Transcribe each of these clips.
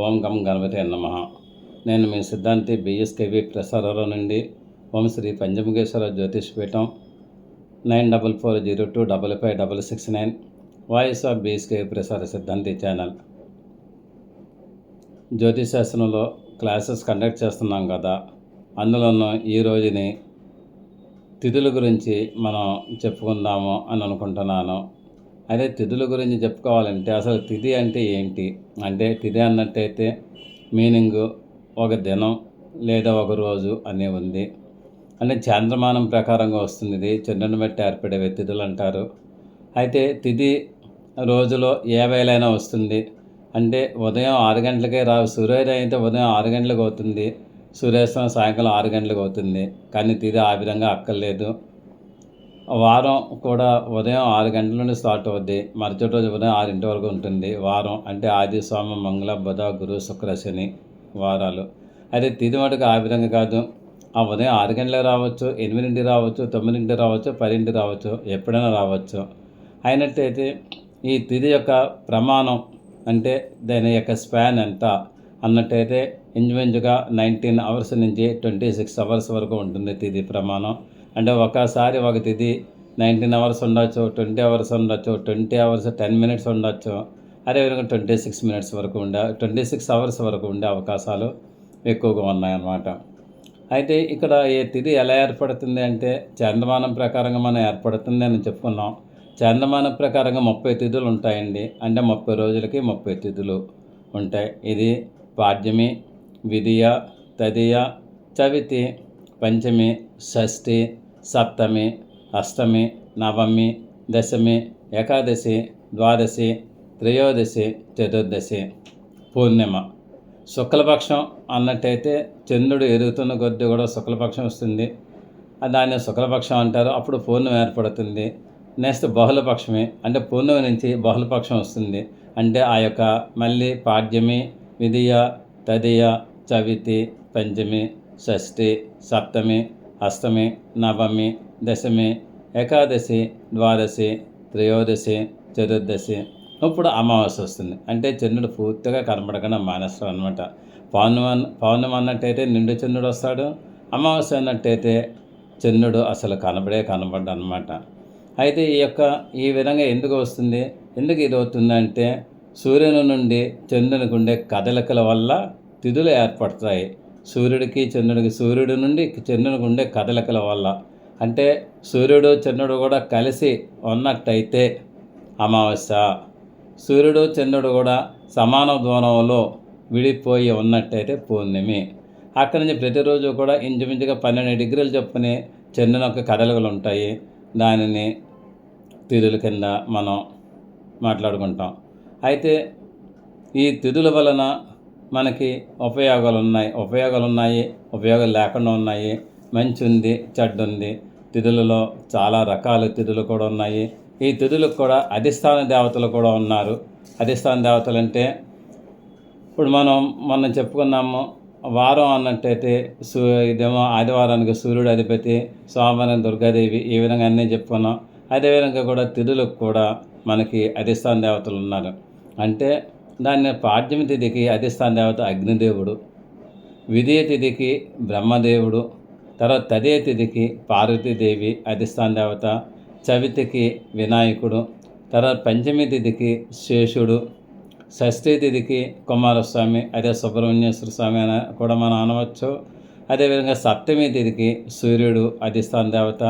ఓం గం గణపతి నమ. నేను మీ సిద్ధాంతి బిఎస్కేవి ప్రసారాల నుండి Om Shri Panchamukheshwara Jyotishpeetham nine double four zero two double five double six nine voice of BSKV ప్రసార సిద్ధాంతి ఛానల్. జ్యోతిశాస్త్రంలో క్లాసెస్ కండక్ట్ చేస్తున్నాం కదా. అందులోనూ ఈ రోజుని తిథుల గురించి మనం చెప్పుకుందాము అని అనుకుంటున్నాను. అదే తిథుల గురించి చెప్పుకోవాలంటే అసలు తిథి అంటే ఏంటి? అంటే తిథి అన్నట్టయితే మీనింగ్ ఒక దినం లేదా ఒక రోజు అనే ఉంది. అంటే చాంద్రమానం ప్రకారంగా వస్తుంది ఇది. చంద్రుని బట్టి ఏర్పడే తిథులు అంటారు. అయితే తిథి రోజులో ఏ వేలైనా వస్తుంది. అంటే ఉదయం ఆరు గంటలకే రా సూర్యోదయం అయితే ఉదయం ఆరు గంటలకు అవుతుంది. సూర్యాస్తమయం సాయంకాలం ఆరు గంటలకు అవుతుంది. కానీ తిథి ఆ విధంగా అక్కర్లేదు. వారం కూడా ఉదయం ఆరు గంటల నుండి స్టార్ట్ అవుద్ది. మరుసటి రోజు ఉదయం ఆరింటి వరకు ఉంటుంది. వారం అంటే ఆది సోమ మంగళ బుధ గురు శుక్ర శని వారాలు. అయితే తిది మటుకు ఆ విధంగా కాదు. ఆ ఉదయం ఆరు గంటలకు రావచ్చు ఎనిమిదింటికి రావచ్చు తొమ్మిదింటికి రావచ్చు పదింటికి రావచ్చు ఎప్పుడైనా రావచ్చు. అయినట్టయితే ఈ తిది యొక్క ప్రమాణం అంటే దాని యొక్క స్పాన్ ఎంత అన్నట్టయితే ఇంచుమించుగా నైన్టీన్ అవర్స్ నుంచి ట్వంటీ సిక్స్ అవర్స్ వరకు ఉంటుంది తిది ప్రమాణం. అంటే ఒకసారి ఒక తిథి నైన్టీన్ అవర్స్ ఉండొచ్చు ట్వంటీ అవర్స్ ఉండొచ్చు ట్వంటీ అవర్స్ టెన్ మినిట్స్ ఉండొచ్చు. అదేవిధంగా ట్వంటీ సిక్స్ మినిట్స్ వరకు ఉండే ట్వంటీ సిక్స్ అవర్స్ వరకు ఉండే అవకాశాలు ఎక్కువగా ఉన్నాయన్నమాట. అయితే ఇక్కడ ఈ తిథి ఎలా ఏర్పడుతుంది అంటే చందమానం ప్రకారంగా మనం ఏర్పడుతుంది అని చెప్పుకున్నాం. చందమానం ప్రకారంగా ముప్పై తిథులు ఉంటాయండి. అంటే ముప్పై రోజులకి ముప్పై తిథులు ఉంటాయి. ఇది పాడ్యమి విధియ తదియ చవితి పంచమి షష్ఠి సప్తమి అష్టమి నవమి దశమి ఏకాదశి ద్వాదశి త్రయోదశి చతుర్దశి. పూర్ణిమ. శుక్లపక్షం అన్నట్టయితే చంద్రుడు ఎదుగుతున్న కొద్దీ కూడా శుక్లపక్షం వస్తుంది. దాన్ని శుక్లపక్షం అంటారు. అప్పుడు పూర్ణిమ ఏర్పడుతుంది. నెక్స్ట్ బహుళపక్షమే. అంటే పూర్ణిమ నుంచి బహుళపక్షం వస్తుంది. అంటే ఆ యొక్క మళ్ళీ పాడ్యమి విధియ తదియ చవితి పంచమి షష్ఠి సప్తమి అష్టమి నవమి దశమి ఏకాదశి ద్వాదశి త్రయోదశి చతుర్దశి. ఇప్పుడు అమావాస్య వస్తుంది. అంటే చంద్రుడు పూర్తిగా కనబడకుండా మానేస్తాడు అనమాట పౌర్ణమి పౌర్ణమి అన్నట్టయితే నిండు చంద్రుడు వస్తాడు. అమావాస్య అన్నట్టయితే చంద్రుడు అసలు కనబడే కనబడ్డు అనమాట అయితే ఈ యొక్క ఈ విధంగా ఎందుకు వస్తుంది? ఎందుకు ఇది అవుతుందంటే సూర్యుని నుండి చంద్రునికి ఉండే కదలికల వల్ల తిథులు ఏర్పడతాయి. సూర్యుడికి చంద్రుడికి సూర్యుడి నుండి చంద్రునికి ఉండే కదలికల వల్ల. అంటే సూర్యుడు చంద్రుడు కూడా కలిసి ఉన్నట్టయితే అమావాస్య. సూర్యుడు చంద్రుడు కూడా సమాన దూరంలో విడిపోయి ఉన్నట్టయితే పూర్ణిమి. అక్కడి నుంచి ప్రతిరోజు కూడా ఇంచుమించుగా పన్నెండు డిగ్రీలు చొప్పునే చంద్రుని యొక్క కదలికలు ఉంటాయి. దానిని తిథుల కింద మనం మాట్లాడుకుంటాం. అయితే ఈ తిథుల వలన మనకి ఉపయోగాలు ఉన్నాయి ఉపయోగాలు ఉన్నాయి ఉపయోగాలు లేకుండా ఉన్నాయి. మంచి ఉంది చెడ్డు ఉంది తిథులలో చాలా రకాల తిథులు కూడా ఉన్నాయి. ఈ తిథులకు కూడా అధిష్టాన దేవతలు కూడా ఉన్నారు. అధిష్టాన దేవతలు అంటే ఇప్పుడు మనం మొన్న చెప్పుకున్నాము వారం అన్నట్టయితే సూ ఇదేమో ఆదివారానికి సూర్యుడు అధిపతి సోమవారం దుర్గాదేవి ఈ విధంగా అన్నీ చెప్పుకున్నాం. అదేవిధంగా కూడా తిథులకు కూడా మనకి అధిష్టాన దేవతలు ఉన్నారు. అంటే దాన్ని పాడ్యమి తిథికి అధిష్టాన దేవత అగ్నిదేవుడు విధేయ తిథికి బ్రహ్మదేవుడు తర్వాత తదే తిథికి పార్వతీదేవి అధిష్టాన దేవత చవితికి వినాయకుడు తర్వాత పంచమి తిథికి శేషుడు షష్ఠీ తిథికి కుమారస్వామి అదే సుబ్రహ్మణ్యేశ్వర స్వామి అని కూడా మనం అనవచ్చు. అదేవిధంగా సప్తమి తిథికి సూర్యుడు అధిష్టాన దేవత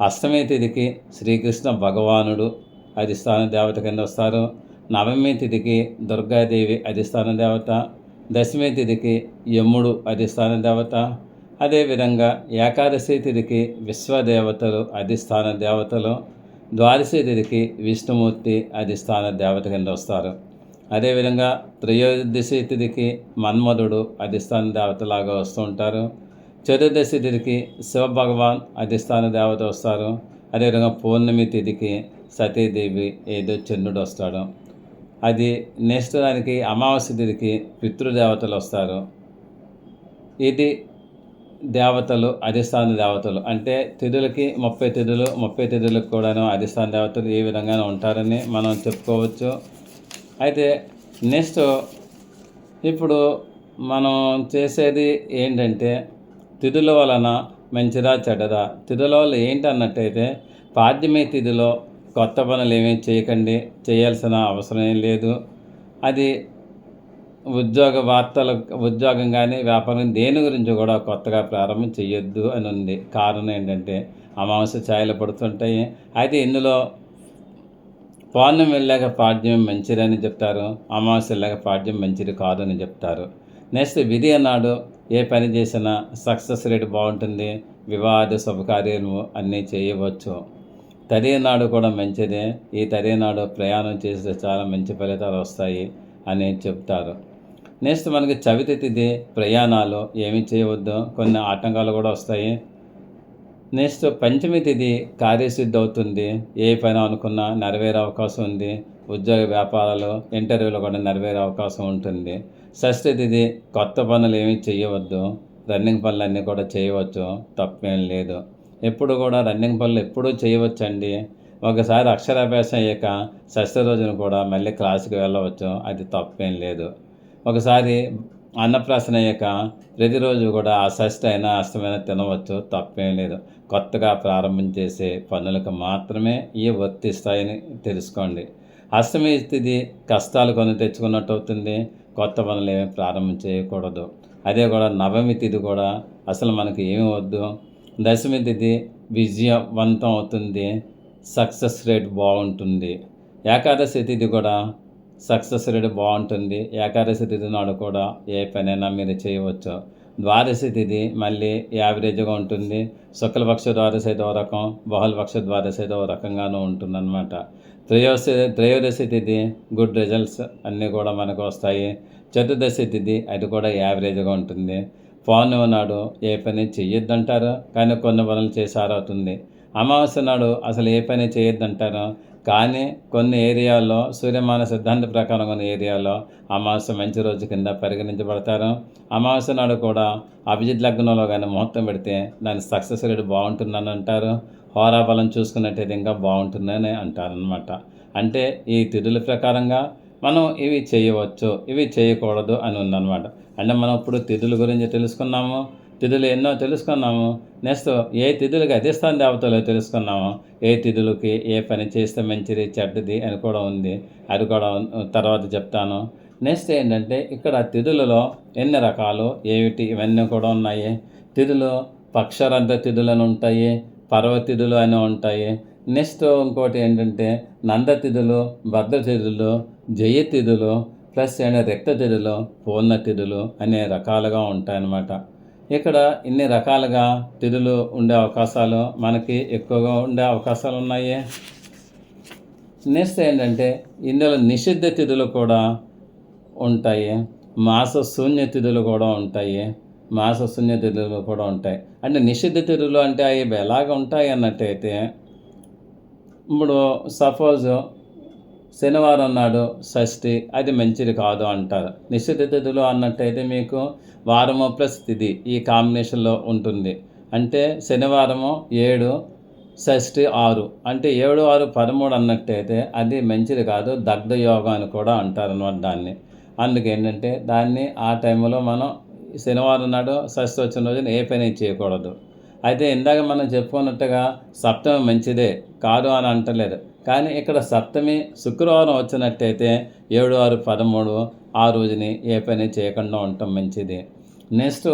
అష్టమి తిథికి శ్రీకృష్ణ భగవానుడు అధిష్టాన దేవత కింద వస్తారు. నవమి తిథికి దుర్గాదేవి అధిష్టాన దేవత దశమి తిథికి యముడు అధిష్టాన దేవత అదేవిధంగా ఏకాదశి తిథికి విశ్వదేవతలు అధిష్టాన దేవతలు ద్వాదశి తిథికి విష్ణుమూర్తి అధిష్టాన దేవత కింద వస్తారు. అదేవిధంగా త్రయోదశి తిథికి మన్మధుడు అధిష్టాన దేవతలాగా వస్తూ ఉంటారు. చతుర్దశి తిథికి శివభగవాన్ అధిష్టాన దేవత వస్తారు. అదేవిధంగా పౌర్ణమి తిథికి సతీదేవి ఏదో చంద్రుడు వస్తాడు. అది నెక్స్ట్ దానికి అమావాస్య తిథికి పితృదేవతలు వస్తారు. ఇది దేవతలు అధిష్టాన దేవతలు. అంటే తిథులకి ముప్పై తిథులు ముప్పై తిథులకు కూడాను అధిష్టాన దేవతలు ఏ విధంగానే ఉంటారని మనం చెప్పుకోవచ్చు. అయితే నెక్స్ట్ ఇప్పుడు మనం చేసేది ఏంటంటే తిథుల వలన మంచిదా చెడ్డదా? తిథుల వల్ల ఏంటి అన్నట్టయితే పాడ్యమి తిథిలో కొత్త పనులు ఏమీ చేయకండి చేయాల్సిన అవసరం ఏం లేదు. అది ఉద్యోగ వార్తలు ఉద్యోగం కానీ వ్యాపారం దేని గురించి కూడా కొత్తగా ప్రారంభం చేయొద్దు అని ఉంది. కారణం ఏంటంటే అమావాస్య ఛాయలు పడుతుంటాయి. అయితే ఇందులో పౌర్ణమి వెళ్ళాక పాడ్యం మంచిదని చెప్తారు అమావాస్య వెళ్ళాక పాడ్యం మంచిది కాదని చెప్తారు. నెక్స్ట్ విధి అన్నాడు ఏ పని చేసినా సక్సెస్ రేట్ బాగుంటుంది వివాద శుభకార్యాలు అన్నీ చేయవచ్చు. తది నాడు కూడా మంచిదే. ఈ తది ప్రయాణం చేస్తే చాలా మంచి ఫలితాలు వస్తాయి అని చెప్తారు. నెక్స్ట్ మనకి చవితి తిథి ప్రయాణాలు ఏమి చేయవద్దు. కొన్ని ఆటంకాలు కూడా వస్తాయి. నెక్స్ట్ పంచమి తిథి కార్యసిద్ధి అవుతుంది. ఏ పని అనుకున్నా నెరవేరే అవకాశం ఉంది. ఉద్యోగ వ్యాపారాలు ఇంటర్వ్యూలో కూడా నెరవేరే అవకాశం ఉంటుంది. షష్ఠి తిథి కొత్త పనులు ఏమీ చేయవద్దు. రన్నింగ్ పనులన్నీ కూడా చేయవచ్చు. తప్పేం లేదు. ఎప్పుడు కూడా రన్నింగ్ పనులు ఎప్పుడూ చేయవచ్చండి. ఒకసారి అక్షరాభ్యాసం అయ్యాక షష్ఠ రోజున కూడా మళ్ళీ క్లాసుకి వెళ్ళవచ్చు. అది తప్పేం లేదు. ఒకసారి అన్నప్రాసన అయ్యాక ప్రతిరోజు కూడా ఆ షష్ఠి అయినా అష్టమైనా తినవచ్చు. తప్పేం లేదు. కొత్తగా ప్రారంభం చేసే పనులకు మాత్రమే ఈ వర్తిస్తాయని తెలుసుకోండి. అష్టమి స్థితి కష్టాలు కొని తెచ్చుకున్నట్టు అవుతుంది. కొత్త పనులు ఏమీ ప్రారంభం చేయకూడదు. అదే కూడా నవమి తిథి కూడా అసలు మనకి ఏమి వద్దు. దశమి తిథి విజయవంతం అవుతుంది. సక్సెస్ రేట్ బాగుంటుంది. ఏకాదశి తిథి కూడా సక్సెస్ రేట్ బాగుంటుంది. ఏకాదశి తిథి నాడు కూడా ఏ పనైనా మీరు చేయవచ్చు. ద్వాదశి తిథి మళ్ళీ యావరేజ్గా ఉంటుంది. శుక్లపక్ష ద్వాదశి అయితే రకం బహుళపక్ష ద్వాదశి అయితే రకంగానూ ఉంటుందన్నమాట. త్రయోదశి త్రయోదశి తిథి గుడ్ రిజల్ట్స్ అన్నీ కూడా మనకు వస్తాయి. చతుర్దశి తిథి అది కూడా యావరేజ్గా ఉంటుంది. పౌర్ణమి నాడు ఏ పని చెయ్యొద్దంటారు? కానీ కొన్ని పనులు చేసారవుతుంది అమావాస్య నాడు అసలు ఏ పని చేయొద్దంటారు కానీ కొన్ని ఏరియాల్లో సూర్యమాన సిద్ధాంత ప్రకారం కొన్ని ఏరియాలో అమావాస్య మంచి రోజు కింద పరిగణించబడతారు. అమావాస్య నాడు కూడా అభిజిత్ లగ్నంలో కానీ ముహూర్తం పెడితే దాని సక్సెస్ రేట్ బాగుంటుందని అంటారు. హోరాబలం చూసుకున్నట్టయితే ఇంకా బాగుంటుందని అంటారనమాట అంటే ఈ తిథుల ప్రకారంగా మనం ఇవి చేయవచ్చు ఇవి చేయకూడదు అని ఉందన్నమాట. అంటే మనం ఇప్పుడు తిథుల గురించి తెలుసుకున్నాము తిథులు ఎన్నో తెలుసుకున్నాము. నెక్స్ట్ ఏ తిథులకి అధిష్టాన దేవతలో తెలుసుకున్నాము? ఏ తిథులకి ఏ పని చేస్తే మంచిది చెడ్డది అని కూడా ఉంది. అది కూడా తర్వాత చెప్తాను. నెక్స్ట్ ఏంటంటే ఇక్కడ తిథులలో ఎన్ని రకాలు ఏమిటి ఇవన్నీ కూడా ఉన్నాయి. తిథులు పక్షరద్ధ తిథులను ఉంటాయి పర్వతిథులు అని ఉంటాయి. నెక్స్ట్ ఇంకోటి ఏంటంటే నందతిథులు భద్రతిథులు జయతిథులు ప్లస్ ఏంటంటే పూర్ణ పూర్ణతిథులు అనే రకాలుగా ఉంటాయన్నమాట. ఇక్కడ ఇన్ని రకాలుగా తిథులు ఉండే అవకాశాలు మనకి ఎక్కువగా ఉండే అవకాశాలు ఉన్నాయి? నెక్స్ట్ ఏంటంటే ఇందులో నిషిద్ధ తిథులు కూడా ఉంటాయి? మాస శూన్య తిథులు కూడా ఉంటాయి? మాస శూన్య తిథులు కూడా ఉంటాయి. అంటే నిషిద్ధ తిథులు అంటే అవి ఎలాగ ఉంటాయి అన్నట్టయితే ఇప్పుడు సపోజ్ శనివారం నాడు షష్ఠి అది మంచిది కాదు అంటారు. నిశ్చిత తిథులు అన్నట్టయితే మీకు వారము ప్లస్ తిథి ఈ కాంబినేషన్లో ఉంటుంది. అంటే శనివారము ఏడు షష్ఠి ఆరు. అంటే ఏడు ఆరు పదమూడు అన్నట్టయితే అది మంచిది కాదు దగ్ధ యోగం అని కూడా అంటారు అనమాట దాన్ని. అందుకే ఏంటంటే దాన్ని ఆ టైంలో మనం శనివారం నాడు షష్ఠి వచ్చిన రోజున ఏ పని చేయకూడదు. అయితే ఇందాక మనం చెప్పుకున్నట్టుగా సప్తమి మంచిదే కాదు అని అంటలేదు. కానీ ఇక్కడ సప్తమి శుక్రవారం వచ్చినట్టయితే ఏడు ఆరు పదమూడు ఆ రోజుని ఏ పని చేయకుండా ఉండటం మంచిది. నెక్స్ట్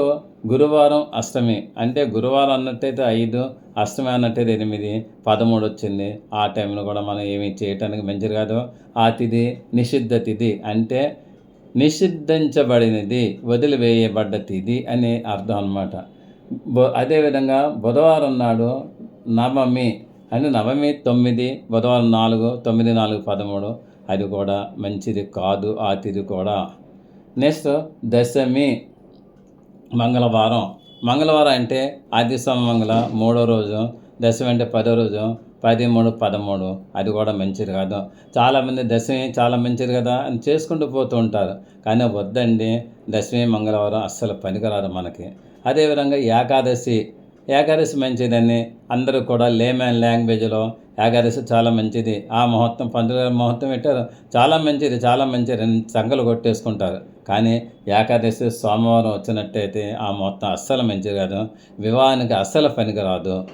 గురువారం అష్టమి. అంటే గురువారం అన్నట్టయితే ఐదు అష్టమి అన్నట్టయితే ఎనిమిది పదమూడు వచ్చింది. ఆ టైంలో కూడా మనం ఏమీ చేయటానికి మంచిది కాదు. ఆ తిథి నిషిద్ధ తిథి అంటే నిషిద్ధించబడినది వదిలివేయబడ్డ తిథి అని అర్థం అనమాట అదేవిధంగా బుధవారం నాడు నవమి అండ్ నవమి తొమ్మిది బుధవారం నాలుగు తొమ్మిది నాలుగు పదమూడు. అది కూడా మంచిది కాదు ఆ తిది కూడా. నెక్స్ట్ దశమి మంగళవారం. మంగళవారం అంటే ఆది మంగళ మూడో రోజు. దశమి అంటే పదో రోజు. పది మూడు పదమూడు. అది కూడా మంచిది కాదు. చాలామంది దశమి చాలా మంచిది కదా అని చేసుకుంటూ పోతూ ఉంటారు. కానీ వద్దండి దశమి మంగళవారం అస్సలు పనికిరాదు మనకి. అదేవిధంగా ఏకాదశి. ఏకాదశి మంచిదని అందరూ కూడా లేమ్యాన్ లాంగ్వేజ్లో ఏకాదశి చాలా మంచిది. ఆ ముహూర్తం పంతుల ముహూర్తం పెట్టారు. చాలా మంచిది చాలా మంచిది అని సంగలు కొట్టేసుకుంటారు. కానీ ఏకాదశి సోమవారం వచ్చినట్టయితే ఆ ముహూర్తం అస్సలు మంచిది కాదు. వివాహానికి అస్సలు పనికిరాదు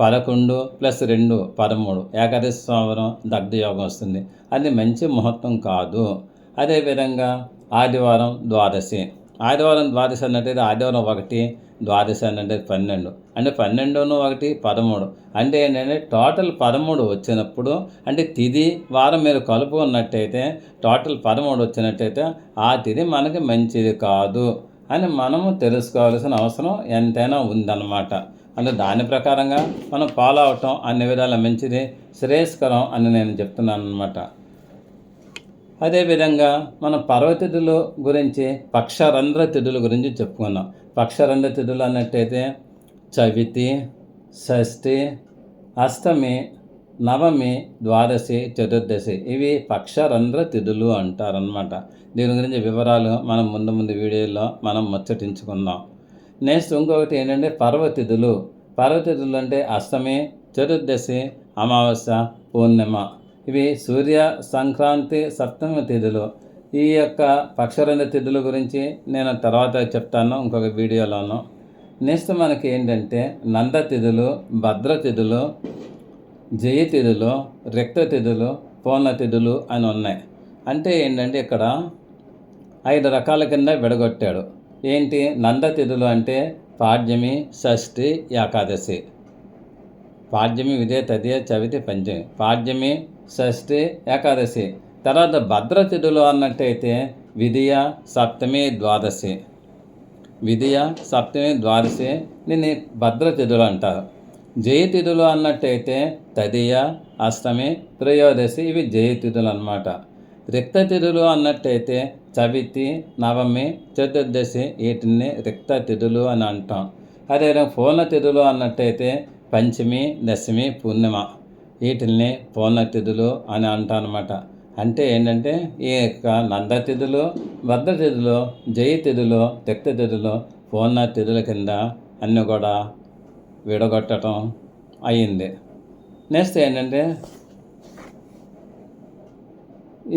పదకొండు ప్లస్ రెండు పదమూడు. ఏకాదశి సోమవారం దగ్ధయోగం వస్తుంది. అది మంచి ముహూర్తం కాదు. అదేవిధంగా ఆదివారం ద్వాదశి. ఆదివారం ద్వాదశి అన్నట్టయితే ఆదివారం ఒకటి ద్వాదశి అంటే పన్నెండు. అంటే పన్నెండును ఒకటి పదమూడు. అంటే ఏంటంటే టోటల్ పదమూడు వచ్చినప్పుడు అంటే తిది వారం మీరు కలుపుకున్నట్టయితే టోటల్ పదమూడు వచ్చినట్టయితే ఆ తిది మనకి మంచిది కాదు అని మనము తెలుసుకోవాల్సిన అవసరం ఎంతైనా ఉందన్నమాట. అంటే దాని ప్రకారంగా మనం ఫాలో అవటం అన్ని విధాల మంచిది శ్రేయస్కరం అని నేను చెప్తున్నాను అనమాట అదేవిధంగా మనం పర్వతిథుల గురించి పక్షరంధ్ర తిథుల గురించి చెప్పుకున్నాం. పక్షరంధ్ర తిథులు అన్నట్టయితే చవితి షష్ఠి అష్టమి నవమి ద్వాదశి చతుర్దశి. ఇవి పక్షరంధ్ర తిథులు అంటారనమాట దీని గురించి వివరాలు మనం ముందు ముందు వీడియోలో మనం ముచ్చటించుకుందాం. నెక్స్ట్ ఇంకొకటి ఏంటంటే పర్వతిథులు పర్వతిథులు అంటే అష్టమి చతుర్దశి అమావాస్య పూర్ణిమ. ఇవి సూర్య సంక్రాంతి సప్తమి తిథులు. ఈ యొక్క పక్షరంధ తిథుల గురించి నేను తర్వాత చెప్తాను ఇంకొక వీడియోలోను. నెక్స్ట్ మనకి ఏంటంటే నంద తిథులు భద్ర తిథులు జయ తిథులు రిక్త తిథులు పూర్ణ తిథులు అని ఉన్నాయి. అంటే ఏంటంటే ఇక్కడ ఐదు రకాల కింద విడగొట్టాడు. ఏంటి? నంద తిథులు అంటే పాడ్యమి షష్ఠి ఏకాదశి. పాడ్యమి విదే తదియ చవితి పంచమి. పాడ్యమి షష్ఠి ఏకాదశి. తర్వాత భద్రతిథులు అన్నట్టయితే విధియ సప్తమి ద్వాదశి. విధియ సప్తమి ద్వాదశి దీన్ని భద్రతిథులు అంటారు. జయతిథులు అన్నట్టయితే తదియ అష్టమి త్రయోదశి ఇవి జయతిథులు అనమాట రిక్తతిథులు అన్నట్టయితే చవితి నవమి చతుర్దశి వీటిని రిక్తతిథులు అని అంటాం. అదేవిధంగా పూర్ణతిథులు అన్నట్టయితే పంచమి దశమి పూర్ణిమ. వీటిల్ని పూర్ణతిథులు అని అంటానమాట. అంటే ఏంటంటే ఈ యొక్క నందతిథులు భద్రతిథులు జయతిథులు తిథులు పూర్ణతిథుల కింద అన్నీ కూడా విడగొట్టడం అయింది. నెక్స్ట్ ఏంటంటే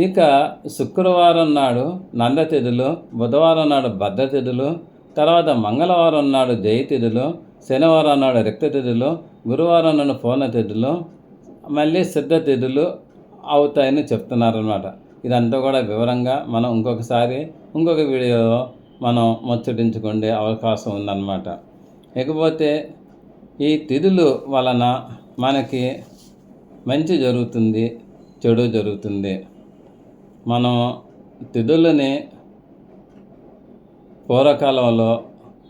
ఇక శుక్రవారం నాడు నందతిథులు బుధవారం నాడు భద్రతిథులు తర్వాత మంగళవారం నాడు జయతిథులు శనివారం నాడు రిక్తతిథులు గురువారం నాడు పూర్ణతిథులు మళ్ళీ సిద్ధతిథులు అవుతాయని చెప్తున్నారనమాట ఇదంతా కూడా వివరంగా మనం ఇంకొకసారి ఇంకొక వీడియోలో మనం ముచ్చటించుకునే అవకాశం ఉందన్నమాట. ఇకపోతే ఈ తిథులు వలన మనకి మంచి జరుగుతుంది చెడు జరుగుతుంది. మనం తిథులని పూర్వకాలంలో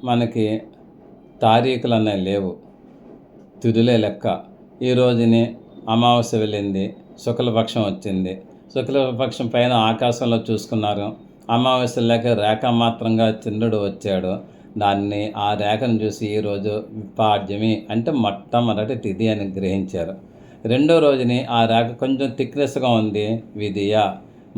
మనకి తారీఖులు అనేవి లేవు. తిథులే లెక్క. ఈ రోజుని అమావాస్య వెళ్ళింది శుక్లపక్షం వచ్చింది. శుక్లపక్షం పైన ఆకాశంలో చూసుకున్నారు. అమావాస్య లేక రేఖ మాత్రంగా చంద్రుడు వచ్చాడు. దాన్ని ఆ రేఖను చూసి ఈరోజు పాడ్యమి అంటే మొట్టమొదటి తిథి అని గ్రహించారు. రెండో రోజుని ఆ రేఖ కొంచెం థిక్నెస్గా ఉంది విధియ.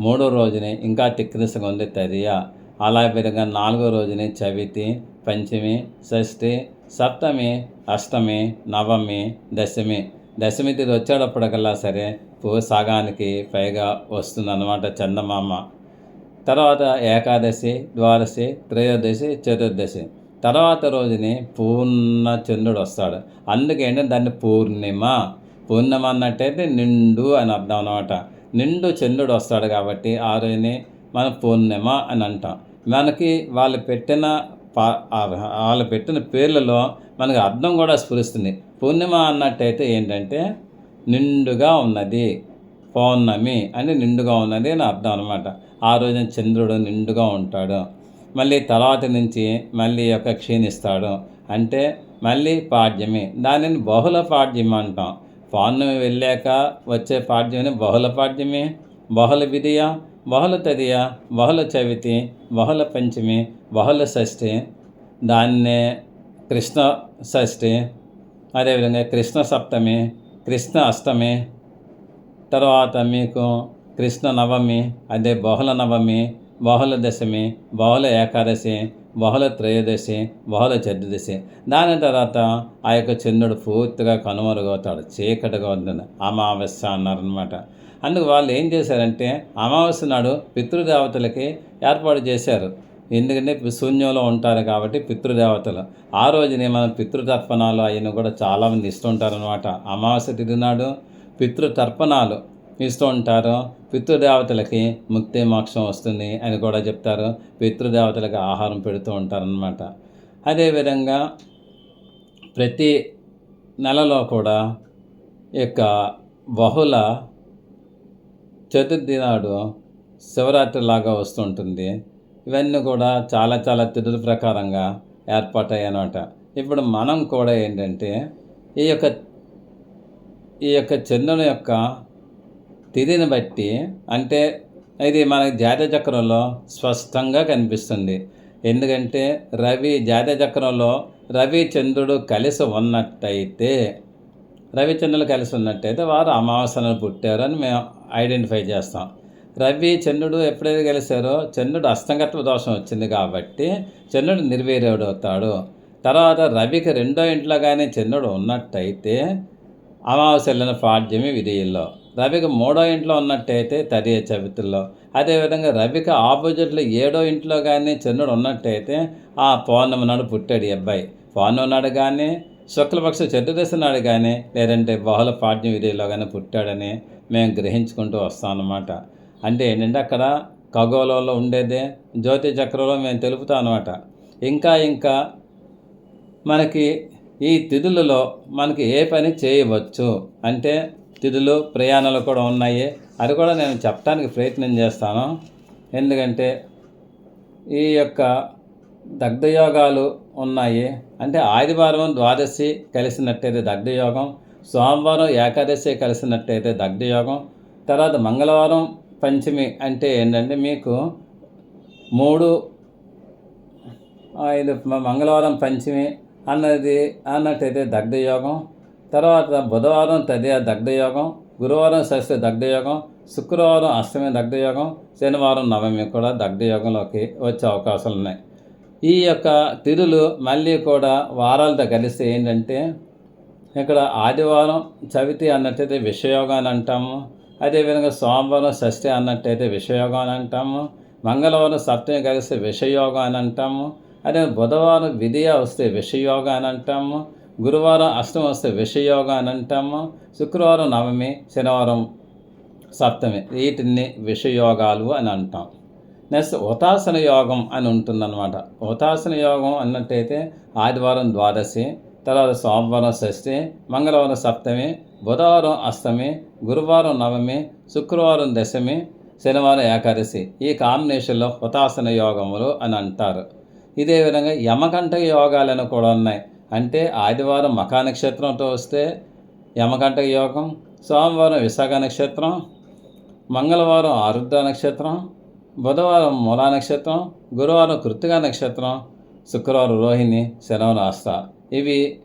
మూడో రోజుని ఇంకా థిక్నెస్గా ఉంది తదియ. అలా పెరిగిన నాలుగో రోజుని చవితి పంచమి షష్ఠి సప్తమి అష్టమి నవమి దశమి దశమి తిథి వచ్చేటప్పటికల్లా సరే పువ్వు పైగా పైగా వస్తుందన్నమాట చందమామ. తర్వాత ఏకాదశి ద్వాదశి త్రయోదశి చతుర్దశి. తర్వాత రోజుని పూర్ణ చంద్రుడు వస్తాడు. అందుకేంటే దాన్ని పూర్ణిమ. పూర్ణిమ అన్నట్టయితే నిండు అని అర్థం అనమాట నిండు చంద్రుడు వస్తాడు కాబట్టి ఆ రోజుని మనం పూర్ణిమ అని అంటాం. మనకి వాళ్ళు పెట్టిన వాళ్ళు పెట్టిన పేర్లలో మనకి అర్థం కూడా స్ఫురిస్తుంది. పూర్ణిమ అన్నట్టయితే ఏంటంటే నిండుగా ఉన్నది పౌర్ణమి అని నిండుగా ఉన్నది అని అర్థం అనమాట ఆ రోజున చంద్రుడు నిండుగా ఉంటాడు. మళ్ళీ తర్వాత నుంచి మళ్ళీ యొక్క క్షీణిస్తాడు. అంటే మళ్ళీ పాడ్యమి. దానిని బహుళ పాడ్యమి అంటాం. పౌర్ణమి వెళ్ళాక వచ్చే పాడ్యమిని బహుళ పాడ్యమి బహుళ విధియ బహుళ తదియ బహుళ చవితి బహుళ పంచమి బహుళ షష్ఠి దాన్నే కృష్ణ షష్ఠి అదేవిధంగా కృష్ణ సప్తమి కృష్ణ అష్టమి తర్వాత మీకు కృష్ణ నవమి అదే బహుళ నవమి బహుళ దశమి బహుళ ఏకాదశి బహుళ త్రయోదశి బహుళ చతుర్దశి. దాని తర్వాత ఆ యొక్క చంద్రుడు పూర్తిగా కనుమరుగవుతాడు చీకటిగా ఉంటుంది అమావాస్య అన్నారనమాట అందుకు వాళ్ళు ఏం చేశారంటే అమావాస్య నాడు పితృదేవతలకి ఏర్పాటు చేశారు. ఎందుకంటే శూన్యంలో ఉంటారు కాబట్టి పితృదేవతలు. ఆ రోజునే మనం పితృతర్పణాలు అయిన కూడా చాలామంది ఇస్తుంటారనమాట అమావాస్య తిథి నాడు పితృతర్పణాలు ఇస్తూ ఉంటారు పితృదేవతలకి ముక్తి మోక్షం వస్తుంది అని కూడా చెప్తారు. పితృదేవతలకు ఆహారం పెడుతూ ఉంటారనమాట అదేవిధంగా ప్రతి నెలలో కూడా యొక్క బహుళ చతుర్థి నాడు శివరాత్రి లాగా వస్తుంటుంది. ఇవన్నీ కూడా చాలా చాలా తిథుల ప్రకారంగా ఏర్పాటయ్యానమాట ఇప్పుడు మనం కూడా ఏంటంటే ఈ యొక్క ఈ యొక్క చంద్రుని యొక్క తిథిని బట్టి అంటే ఇది మనకి జాతీయ చక్రంలో స్పష్టంగా కనిపిస్తుంది. ఎందుకంటే రవి జాతీయ చక్రంలో రవి చంద్రుడు కలిసి ఉన్నట్టయితే రవిచంద్రులు కలిసి ఉన్నట్టయితే వారు అమావాస్యను పుట్టారని మేము ఐడెంటిఫై చేస్తాం. రవి చంద్రుడు ఎప్పుడైతే కలిశారో చంద్రుడు అస్తంగత్వ దోషం వచ్చింది కాబట్టి చంద్రుడు నిర్వీర్యుడు అవుతాడు తర్వాత రవికి రెండో ఇంట్లో కానీ చంద్రుడు ఉన్నట్టయితే అమావాస్యలను పాడ్యమి విధిలో రవికి మూడో ఇంట్లో ఉన్నట్టయితే తరియ చవితుల్లో. అదేవిధంగా రవికి ఆపోజిట్లో ఏడో ఇంట్లో కానీ చంద్రుడు ఉన్నట్టయితే ఆ పౌర్ణమి నాడు పుట్టాడు ఈ అబ్బాయి. పౌర్ణమి నాడు కానీ శుక్లపక్ష చతుర్దశి నాడు కానీ లేదంటే బహుళ పాడ్యం విధిలో కానీ పుట్టాడని మేము గ్రహించుకుంటూ వస్తాం అన్నమాట అంటే ఏంటంటే అక్కడ ఖగోళంలో ఉండేదే జ్యోతి చక్రంలో మేము తెలుపుతాం అనమాట ఇంకా ఇంకా మనకి ఈ తిథులలో మనకి ఏ పని చేయవచ్చు? అంటే తిథులు ప్రయాణాలు కూడా ఉన్నాయి. అది కూడా నేను చెప్పడానికి ప్రయత్నం చేస్తాను. ఎందుకంటే ఈ యొక్క దగ్ధయోగాలు ఉన్నాయి. అంటే ఆదివారం ద్వాదశి కలిసినట్టయితే దగ్ధయోగం సోమవారం ఏకాదశి కలిసినట్టయితే దగ్ధయోగం తర్వాత మంగళవారం పంచమి అంటే ఏంటంటే మీకు మూడు ఐదు మంగళవారం పంచమి అన్నది అన్నట్టయితే దగ్ధయోగం. తర్వాత బుధవారం తదే దగ్ధయోగం. గురువారం షష్ఠి దగ్ధయోగం. శుక్రవారం అష్టమి దగ్ధయోగం. శనివారం నవమి కూడా దగ్ధయోగంలోకి వచ్చే అవకాశాలు ఉన్నాయి. ఈ యొక్క తిరులు మళ్ళీ కూడా వారాలతో కలిస్తే ఏంటంటే ఇక్కడ ఆదివారం చవితి అన్నట్టయితే విషయోగం అని అంటాము. అదేవిధంగా సోమవారం షష్ఠి అన్నట్టయితే విషయోగం అని అంటాము. మంగళవారం సప్తమి కలిస్తే విషయోగం అని అంటాము. అదే బుధవారం విధియ వస్తే విషయోగం అని అంటాము. గురువారం అష్టమి వస్తే విషయోగం అని అంటాము. శుక్రవారం నవమి శనివారం సప్తమి వీటిని విషయోగాలు అని అంటాం. నెక్స్ట్ ఉతాసన యోగం అని ఉంటుందన్నమాట. ఉతాసన యోగం అన్నట్టయితే ఆదివారం ద్వాదశి తర్వాత సోమవారం షష్ఠి మంగళవారం సప్తమి బుధవారం అష్టమి గురువారం నవమి శుక్రవారం దశమి శనివారం ఏకాదశి. ఈ కాంబినేషన్లో హుతాసన యోగములు అని అంటారు. ఇదే విధంగా యమకంఠ యోగాలను కూడా ఉన్నాయి. అంటే ఆదివారం మఖా నక్షత్రంతో వస్తే యమకంఠ యోగం సోమవారం విశాఖ నక్షత్రం మంగళవారం ఆరుద్ర నక్షత్రం బుధవారం మూలా నక్షత్రం గురువారం కృతిక నక్షత్రం శుక్రవారం రోహిణి శనివారం ఇవి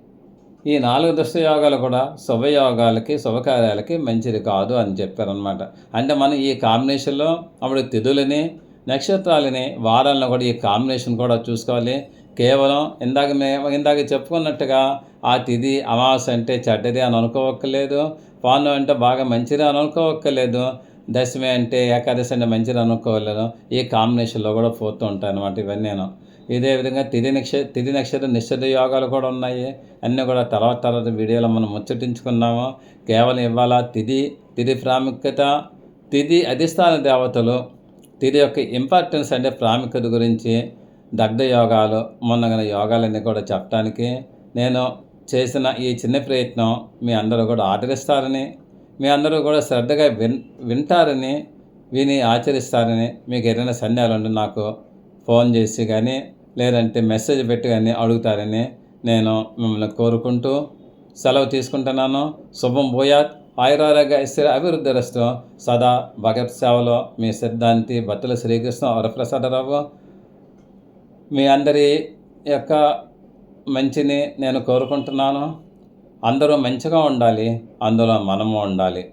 ఈ నాలుగు దుష్టయోగాలు కూడా శుభయోగాలకి శుభకార్యాలకి మంచిది కాదు అని చెప్పారనమాట అంటే మనం ఈ కాంబినేషన్లో అప్పుడు తిథులని నక్షత్రాలని వారాలను కూడా ఈ కాంబినేషన్ కూడా చూసుకోవాలి. కేవలం ఇందాక మేము ఇందాక చెప్పుకున్నట్టుగా ఆ తిథి అమావాస్య అంటే చెడ్డది అని అనుకోవక్కర్లేదు పౌర్ణమి అంటే బాగా మంచిది అని అనుకోవక్కర్లేదు దశమి అంటే ఏకాదశి అంటే మంచిది అనుకోలేదు ఈ కాంబినేషన్లో కూడా పోతూ ఉంటాయి అనమాట ఇవన్నీ నేను ఇదే విధంగా తిది నక్ష తిది నక్షత్ర నిశ్చిత యోగాలు కూడా ఉన్నాయి. అన్నీ కూడా తర్వాత తర్వాత వీడియోలో మనం ముచ్చటించుకున్నాము కేవలం ఇవాళ తిది తిథి ప్రాముఖ్యత తిథి అధిష్టాన దేవతలు తిది యొక్క ఇంపార్టెన్స్ అంటే ప్రాముఖ్యత గురించి దగ్ధ యోగాలు మొన్నగన యోగాలన్నీ కూడా చెప్పడానికి నేను చేసిన ఈ చిన్న ప్రయత్నం మీ అందరూ కూడా ఆదరిస్తారని మీ అందరూ కూడా శ్రద్ధగా విన్ వింటారని విని ఆచరిస్తారని మీకు ఏదైనా సందేహాలు నాకు ఫోన్ చేసి కానీ లేదంటే మెసేజ్ పెట్టి కానీ అడుగుతారని నేను మిమ్మల్ని కోరుకుంటూ సెలవు తీసుకుంటున్నాను. శుభం భూయాత్. ఆయురారోగ్య ఐశ్వర్య అభివృద్ధి రస్తు సదా భగత్ సేవలో మీ సిద్ధాంతి భక్తుల శ్రీకృష్ణ వరప్రసాదరావు మీ అందరి యొక్క మంచిని నేను కోరుకుంటున్నాను. అందరూ మంచిగా ఉండాలి. అందులో మనము ఉండాలి.